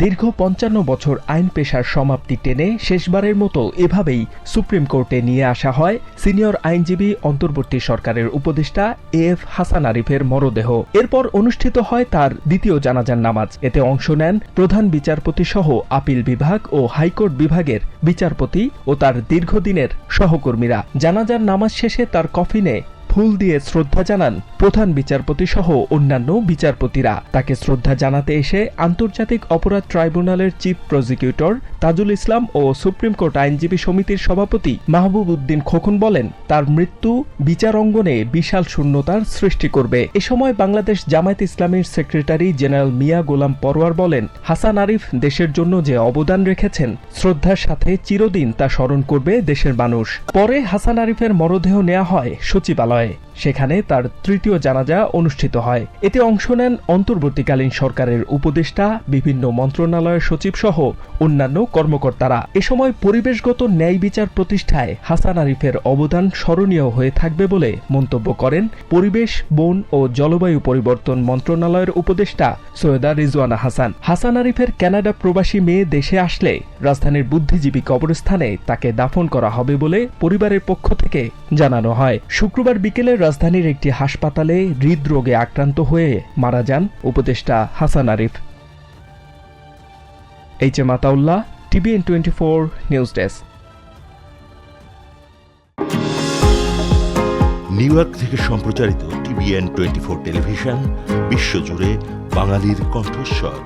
দীর্ঘ পঞ্চান্ন বছর আইন পেশার সমাপ্তি টেনে শেষবারের মতো এভাবেই সুপ্রিম কোর্টে নিয়ে আসা হয় সিনিয়র আইনজীবী অন্তর্বর্তী সরকারের উপদেষ্টা এ এফ হাসান আরিফের মরদেহ। এরপর অনুষ্ঠিত হয় তার দ্বিতীয় জানাজার নামাজ। এতে অংশ নেন প্রধান বিচারপতি সহ আপিল বিভাগ ও হাইকোর্ট বিভাগের বিচারপতি ও তার দীর্ঘদিনের সহকর্মীরা। জানাজার নামাজ শেষে তার কফিনে ফুল দিয়ে শ্রদ্ধা জানান প্রধান বিচারপতি সহ অন্যান্য বিচারপতিরা। তাকে শ্রদ্ধা জানাতে এসে আন্তর্জাতিক অপরাধ ট্রাইব্যুনালের চিফ প্রসিকিউটর তাজুল ইসলাম ও সুপ্রিম কোর্ট আইনজীবী সমিতির সভাপতি মাহবুব উদ্দিন খোকন বলেন, তার মৃত্যু বিচার অঙ্গনে বিশাল শূন্যতার সৃষ্টি করবে। এ সময় বাংলাদেশ জামায়াত ইসলামীর সেক্রেটারি জেনারেল মিয়া গোলাম পরোয়ার বলেন, হাসান আরিফ দেশের জন্য যে অবদান রেখেছেন, শ্রদ্ধার সাথে চিরদিন তা স্মরণ করবে দেশের মানুষ। পরে হাসান আরিফের মরদেহ নেওয়া হয় সচিবালয়ে। right. সেখানে তার তৃতীয় জানাজা অনুষ্ঠিত হয়। এতে অংশ নেন অন্তর্বর্তীকালীন সরকারের উপদেষ্টা, বিভিন্ন মন্ত্রণালয়ের সচিব সহ অন্যান্য কর্মকর্তারা। এ সময় পরিবেশগত ন্যায় বিচার প্রতিষ্ঠায় হাসান আরিফের অবদান স্মরণীয় হয়ে থাকবে বলে মন্তব্য করেন পরিবেশ, বন ও জলবায়ু পরিবর্তন মন্ত্রণালয়ের উপদেষ্টা সৈয়দা রিজওয়ানা হাসান। হাসান আরিফের কানাডা প্রবাসী মেয়ে দেশে আসলে রাজধানীর বুদ্ধিজীবী কবরস্থানে তাকে দাফন করা হবে বলে পরিবারের পক্ষ থেকে জানানো হয়। শুক্রবার বিকেলে রাজধানীর একটি হাসপাতালে হৃদরোগে আক্রান্ত হয়ে মারা যান উপদেষ্টা Hasan Arif. H M Ataullah, TVN twenty four news desk. New York থেকে সম্প্রচারিত টিভিএন টোয়েন্টি ফোর টেলিভিশন, বিশ্বজুড়ে বাঙালির কণ্ঠস্বর।